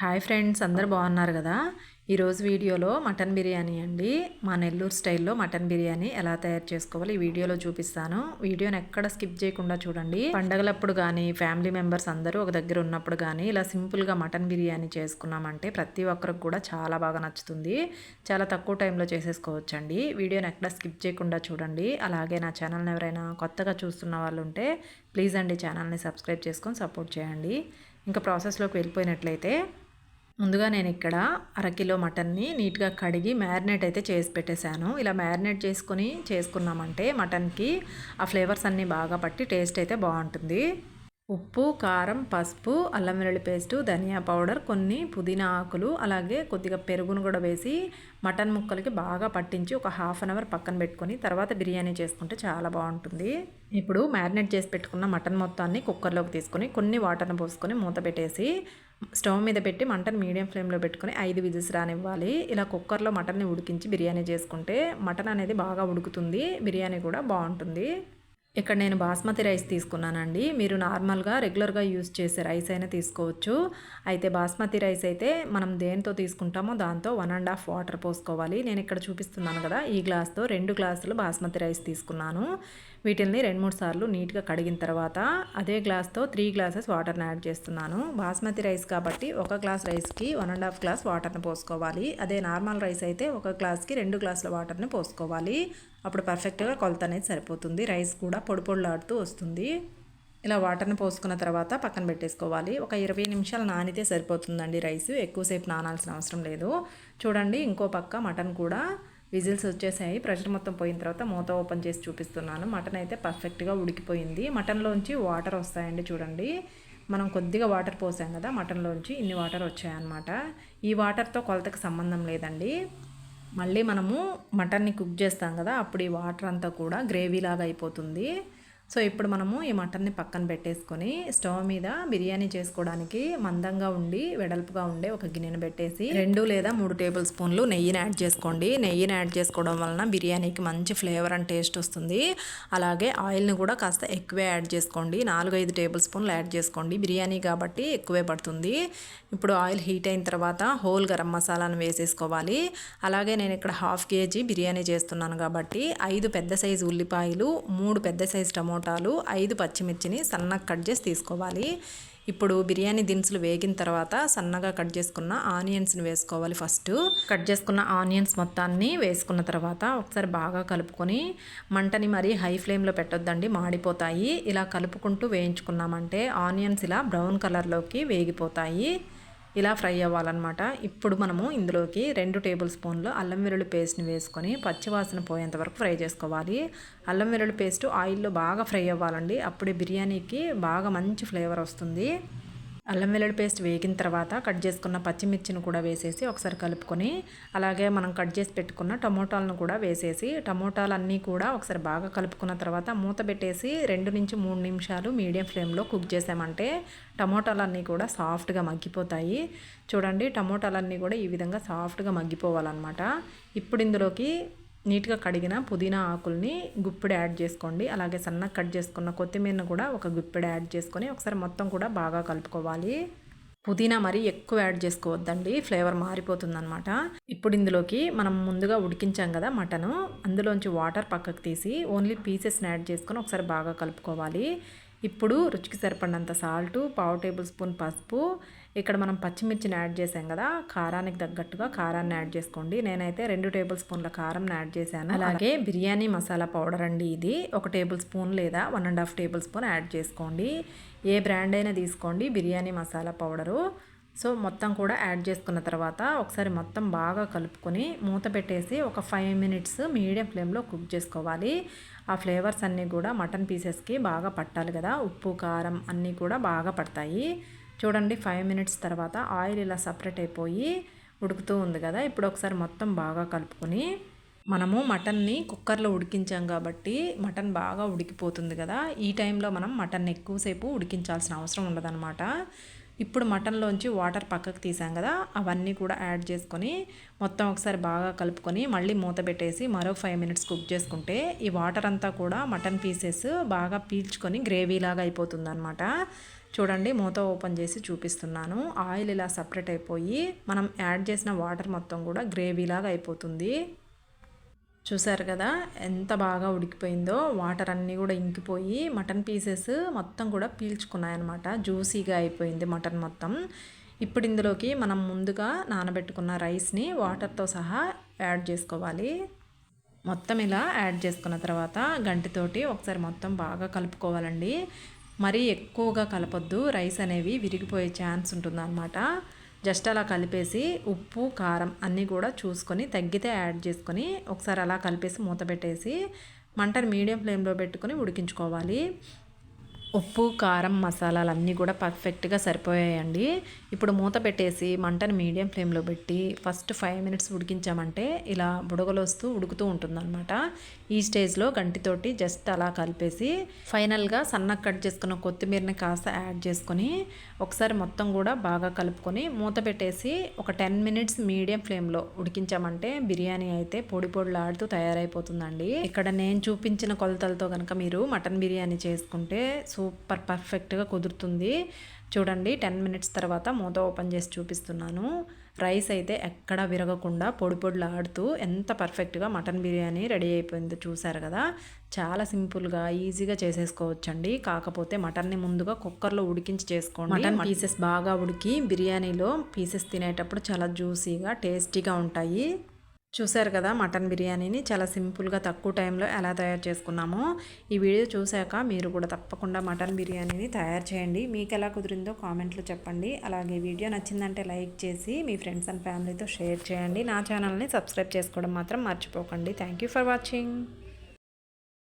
Hi friends అందరు బాగున్నారు కదా? ఈరోజు వీడియోలో మటన్ బిర్యానీ అండి. మా నెల్లూరు స్టైల్లో మటన్ బిర్యానీ ఎలా తయారు చేసుకోవాలి ఈ వీడియోలో చూపిస్తాను. వీడియోని ఎక్కడ స్కిప్ చేయకుండా చూడండి. పండగలప్పుడు కానీ ఫ్యామిలీ మెంబర్స్ అందరూ ఒక దగ్గర ఉన్నప్పుడు కానీ ఇలా సింపుల్గా మటన్ బిర్యానీ చేసుకున్నామంటే ప్రతి ఒక్కరికి కూడా చాలా బాగా నచ్చుతుంది. చాలా తక్కువ టైంలో చేసేసుకోవచ్చండి. వీడియోని ఎక్కడ స్కిప్ చేయకుండా చూడండి. అలాగే నా ఛానల్ని ఎవరైనా కొత్తగా చూస్తున్న వాళ్ళు ఉంటే ప్లీజ్ అండి ఛానల్ని సబ్స్క్రైబ్ చేసుకొని సపోర్ట్ చేయండి. ఇంకా ప్రాసెస్లోకి వెళ్ళిపోయినట్లయితే ముందుగా నేను ఇక్కడ అరకిలో మటన్ని నీట్గా కడిగి మ్యారినేట్ అయితే చేసి పెట్టేశాను. ఇలా మ్యారినేట్ చేసుకొని చేసుకున్నామంటే మటన్కి ఆ ఫ్లేవర్స్ అన్నీ బాగా పట్టి టేస్ట్ అయితే బాగుంటుంది. ఉప్పు కారం పసుపు అల్లం వెల్లుల్లి పేస్టు ధనియా పౌడర్ కొన్ని పుదీనా ఆకులు అలాగే కొద్దిగా పెరుగును కూడా వేసి మటన్ ముక్కలకి బాగా పట్టించి ఒక హాఫ్ అన్ అవర్ పక్కన పెట్టుకొని తర్వాత బిర్యానీ చేసుకుంటే చాలా బాగుంటుంది. ఇప్పుడు మ్యారినేట్ చేసి పెట్టుకున్న మటన్ మొత్తాన్ని కుక్కర్లోకి తీసుకొని కొన్ని వాటర్ని పోసుకొని మూత పెట్టేసి స్టవ్ మీద పెట్టి మంటను మీడియం ఫ్లేమ్లో పెట్టుకొని ఐదు విజిల్స్ రానివ్వాలి. ఇలా కుక్కర్లో మటన్ని ఉడికించి బిర్యానీ చేసుకుంటే మటన్ అనేది బాగా ఉడుకుతుంది. బిర్యానీ కూడా బాగుంటుంది. ఇక్కడ నేను బాస్మతి రైస్ తీసుకున్నానండి. మీరు నార్మల్గా రెగ్యులర్గా యూస్ చేసే రైస్ అయినా తీసుకోవచ్చు. అయితే బాస్మతి రైస్ అయితే మనం దేంతో తీసుకుంటామో దాంతో వన్ అండ్ హాఫ్ వాటర్ పోసుకోవాలి. నేను ఇక్కడ చూపిస్తున్నాను కదా ఈ గ్లాస్తో రెండు గ్లాసులు బాస్మతి రైస్ తీసుకున్నాను. వీటిల్ని రెండు మూడు సార్లు నీట్గా కడిగిన తర్వాత అదే గ్లాస్తో త్రీ గ్లాసెస్ వాటర్ని యాడ్ చేస్తున్నాను. బాస్మతి రైస్ కాబట్టి ఒక గ్లాస్ రైస్కి వన్ అండ్ హాఫ్ గ్లాస్ వాటర్ని పోసుకోవాలి. అదే నార్మల్ రైస్ అయితే ఒక గ్లాస్కి రెండు గ్లాసుల వాటర్ని పోసుకోవాలి. అప్పుడు పర్ఫెక్ట్గా కొలత అనేది సరిపోతుంది. రైస్ కూడా పొడి పొడిలాడుతూ వస్తుంది. ఇలా వాటర్ని పోసుకున్న తర్వాత పక్కన పెట్టేసుకోవాలి. ఒక ఇరవై నిమిషాలు నానితే సరిపోతుందండి రైస్. ఎక్కువసేపు నానాల్సిన అవసరం లేదు. చూడండి ఇంకో పక్క మటన్ కూడా విజిల్స్ వచ్చేసాయి. ప్రెషర్ మొత్తం పోయిన తర్వాత మూత ఓపెన్ చేసి చూపిస్తున్నాను. మటన్ అయితే పర్ఫెక్ట్గా ఉడికిపోయింది. మటన్లోంచి వాటర్ వస్తాయండి చూడండి. మనం కొద్దిగా వాటర్ పోసాం కదా మటన్లోంచి ఇన్ని వాటర్ వచ్చాయన్నమాట. ఈ వాటర్తో కొలతకు సంబంధం లేదండి. మళ్ళీ మనము మటన్ని కుక్ చేస్తాం కదా అప్పుడు ఈ వాటర్ అంతా కూడా గ్రేవీ లాగా అయిపోతుంది. సో ఇప్పుడు మనము ఈ మటన్ని పక్కన పెట్టేసుకొని స్టవ్ మీద బిర్యానీ చేసుకోవడానికి మందంగా ఉండి వెడల్పుగా ఉండే ఒక గిన్నెను పెట్టేసి రెండు లేదా మూడు టేబుల్ స్పూన్లు నెయ్యిని యాడ్ చేసుకోండి. నెయ్యిని యాడ్ చేసుకోవడం వలన బిర్యానీకి మంచి ఫ్లేవర్ అండ్ టేస్ట్ వస్తుంది. అలాగే ఆయిల్ని కూడా కాస్త ఎక్కువే యాడ్ చేసుకోండి. నాలుగు ఐదు టేబుల్ స్పూన్లు యాడ్ చేసుకోండి. బిర్యానీ కాబట్టి ఎక్కువే పడుతుంది. ఇప్పుడు ఆయిల్ హీట్ అయిన తర్వాత హోల్ గరం మసాలాను వేసేసుకోవాలి. అలాగే నేను ఇక్కడ హాఫ్ కేజీ బిర్యానీ చేస్తున్నాను కాబట్టి ఐదు పెద్ద సైజు ఉల్లిపాయలు మూడు పెద్ద సైజు టమోటా టమోటాలు ఐదు పచ్చిమిర్చిని సన్నగా కట్ చేసి తీసుకోవాలి. ఇప్పుడు బిర్యానీ దినుసులు వేగిన తర్వాత సన్నగా కట్ చేసుకున్న ఆనియన్స్ని వేసుకోవాలి ఫస్ట్. కట్ చేసుకున్న ఆనియన్స్ మొత్తాన్ని వేసుకున్న తర్వాత ఒకసారి బాగా కలుపుకొని మంటని మరీ హై ఫ్లేమ్లో పెట్టొద్దండి మాడిపోతాయి. ఇలా కలుపుకుంటూ వేయించుకున్నామంటే ఆనియన్స్ ఇలా బ్రౌన్ కలర్లోకి వేగిపోతాయి. ఇలా ఫ్రై అవ్వాలన్నమాట. ఇప్పుడు మనము ఇందులోకి రెండు టేబుల్ స్పూన్లు అల్లం వెల్లుల్లి పేస్ట్ని వేసుకొని పచ్చివాసన పోయేంత వరకు ఫ్రై చేసుకోవాలి. అల్లం వెల్లుల్లి పేస్ట్ ఆయిల్లో బాగా ఫ్రై అవ్వాలండి. అప్పుడే బిర్యానీకి బాగా మంచి ఫ్లేవర్ వస్తుంది. అల్లం వెల్లుల్లి పేస్ట్ వేగిన తర్వాత కట్ చేసుకున్న పచ్చిమిర్చిని కూడా వేసేసి ఒకసారి కలుపుకొని అలాగే మనం కట్ చేసి పెట్టుకున్న టమోటాలను కూడా వేసేసి టమోటాలన్నీ కూడా ఒకసారి బాగా కలుపుకున్న తర్వాత మూత పెట్టేసి రెండు నుంచి మూడు నిమిషాలు మీడియం ఫ్లేమ్లో కుక్ చేసామంటే టమోటాలన్నీ కూడా సాఫ్ట్గా మగ్గిపోతాయి. చూడండి టమోటాలన్నీ కూడా ఈ విధంగా సాఫ్ట్గా మగ్గిపోవాలన్నమాట. ఇప్పుడు ఇందులోకి నీట్గా కడిగిన పుదీనా ఆకుల్ని గుప్పిడి యాడ్ చేసుకోండి. అలాగే సన్నగా కట్ చేసుకున్న కొత్తిమీరను కూడా ఒక గుప్పిడి యాడ్ చేసుకొని ఒకసారి మొత్తం కూడా బాగా కలుపుకోవాలి. పుదీనా మరీ ఎక్కువ యాడ్ చేసుకోవద్దండి. ఫ్లేవర్ మారిపోతుందనమాట ఇప్పుడు ఇందులోకి మనం ముందుగా ఉడికించాం కదా మటను. అందులోంచి వాటర్ పక్కకు తీసి ఓన్లీ పీసెస్ని యాడ్ చేసుకొని ఒకసారి బాగా కలుపుకోవాలి. ఇప్పుడు రుచికి సరిపడినంత సాల్టు పావు టేబుల్ స్పూన్ పసుపు. ఇక్కడ మనం పచ్చిమిర్చిని యాడ్ చేసాం కదా కారానికి తగ్గట్టుగా కారాన్ని యాడ్ చేసుకోండి. నేనైతే రెండు టేబుల్ స్పూన్ల కారం యాడ్ చేశాను. అలాగే బిర్యానీ మసాలా పౌడర్ అండి ఇది. ఒక టేబుల్ స్పూన్ లేదా one and half tablespoon add చేసుకోండి. ఏ బ్రాండ్ అయినా తీసుకోండి బిర్యానీ మసాలా పౌడరు. సో మొత్తం కూడా యాడ్ చేసుకున్న తర్వాత ఒకసారి మొత్తం బాగా కలుపుకొని మూత పెట్టేసి ఒక ఫైవ్ మినిట్స్ మీడియం ఫ్లేమ్లో కుక్ చేసుకోవాలి. ఆ ఫ్లేవర్స్ అన్నీ కూడా మటన్ పీసెస్కి బాగా పట్టాలి కదా. ఉప్పు కారం అన్నీ కూడా బాగా పడతాయి. చూడండి ఫైవ్ మినిట్స్ తర్వాత ఆయిల్ ఇలా సపరేట్ అయిపోయి ఉడుకుతూ ఉంది కదా. ఇప్పుడు ఒకసారి మొత్తం బాగా కలుపుకొని మనము మటన్ని కుక్కర్లో ఉడికించాం కాబట్టి మటన్ బాగా ఉడికిపోతుంది కదా. ఈ టైంలో మనం మటన్ ఎక్కువసేపు ఉడికించాల్సిన అవసరం ఉండదన్నమాట. ఇప్పుడు మటన్లోంచి వాటర్ పక్కకు తీసాం కదా అవన్నీ కూడా యాడ్ చేసుకొని మొత్తం ఒకసారి బాగా కలుపుకొని మళ్ళీ మూత పెట్టేసి మరో ఫైవ్ మినిట్స్ కుక్ చేసుకుంటే ఈ వాటర్ అంతా కూడా మటన్ పీసెస్ బాగా పీల్చుకొని గ్రేవీ లాగా అయిపోతుంది అనమాట చూడండి మూత ఓపెన్ చేసి చూపిస్తున్నాను. ఆయిల్ ఇలా సపరేట్ అయిపోయి మనం యాడ్ చేసిన వాటర్ మొత్తం కూడా గ్రేవీలాగా అయిపోతుంది. చూసారు కదా ఎంత బాగా ఉడికిపోయిందో. వాటర్ అన్నీ కూడా ఇంకిపోయి మటన్ పీసెస్ మొత్తం కూడా పీల్చుకున్నాయన్నమాట. జ్యూసీగా అయిపోయింది మటన్ మొత్తం. ఇప్పుడు ఇందులోకి మనం ముందుగా నానబెట్టుకున్న రైస్ని వాటర్తో సహా యాడ్ చేసుకోవాలి. మొత్తం ఇలా యాడ్ చేసుకున్న తర్వాత గంటితోటి ఒకసారి మొత్తం బాగా కలుపుకోవాలండి. మరీ ఎక్కువగా కలపొద్దు. రైస్ అనేవి విరిగిపోయే ఛాన్స్ ఉంటుందన్నమాట. జస్ట్ అలా కలిపేసి ఉప్పు కారం అన్నీ కూడా చూసుకొని తగ్గితే యాడ్ చేసుకొని ఒకసారి అలా కలిపేసి మూత పెట్టేసి మంటను మీడియం ఫ్లేమ్లో పెట్టుకొని ఉడికించుకోవాలి. ఉప్పు కారం మసాలాలు అన్నీ కూడా పర్ఫెక్ట్గా సరిపోయాయండి. ఇప్పుడు మూత పెట్టేసి మంటను మీడియం ఫ్లేమ్లో పెట్టి ఫస్ట్ ఫైవ్ మినిట్స్ ఉడికించామంటే ఇలా బుడగలు వస్తూ ఉడుకుతూ ఉంటుందన్నమాట. ఈ స్టేజ్లో గంటితోటి జస్ట్ అలా కలిపేసి ఫైనల్గా సన్నగా కట్ చేసుకున్న కొత్తిమీరని కాస్త యాడ్ చేసుకొని ఒకసారి మొత్తం కూడా బాగా కలుపుకొని మూత పెట్టేసి ఒక టెన్ మినిట్స్ మీడియం ఫ్లేమ్లో ఉడికించామంటే బిర్యానీ అయితే పొడి పొడిలాడుతూ తయారైపోతుందండి. ఇక్కడ నేను చూపించిన కొలతలతో కనుక మీరు మటన్ బిర్యానీ చేసుకుంటే సూపర్ పర్ఫెక్ట్గా కుదురుతుంది. చూడండి టెన్ మినిట్స్ తర్వాత మూత ఓపెన్ చేసి చూపిస్తున్నాను. రైస్ అయితే ఎక్కడ విరగకుండా పొడి పొడిలాడుతూ ఎంత పర్ఫెక్ట్గా మటన్ బిర్యానీ రెడీ అయిపోయిందో చూసారు కదా. చాలా సింపుల్గా ఈజీగా చేసేసుకోవచ్చండి. కాకపోతే మటన్ని ముందుగా కుక్కర్లో ఉడికించి చేసుకోండి. మటన్ పీసెస్ బాగా ఉడికి బిర్యానీలో పీసెస్ తినేటప్పుడు చాలా జ్యూసీగా టేస్టీగా ఉంటాయి. చూశారు కదా మటన్ బిర్యానీని. చాలా సింపుల్గా తక్కువ టైంలో ఎలా తయారు చేసుకున్నామో ఈ వీడియో చూశాక మీరు కూడా తప్పకుండా మటన్ బిర్యానీని తయారు చేయండి. మీకు ఎలా కుదిరిందో కామెంట్లో చెప్పండి. అలాగే వీడియో నచ్చిందంటే లైక్ చేసి మీ ఫ్రెండ్స్ అండ్ ఫ్యామిలీతో షేర్ చేయండి. నా ఛానల్ని సబ్స్క్రైబ్ చేసుకోవడం మాత్రం మర్చిపోకండి. Thank you for watching.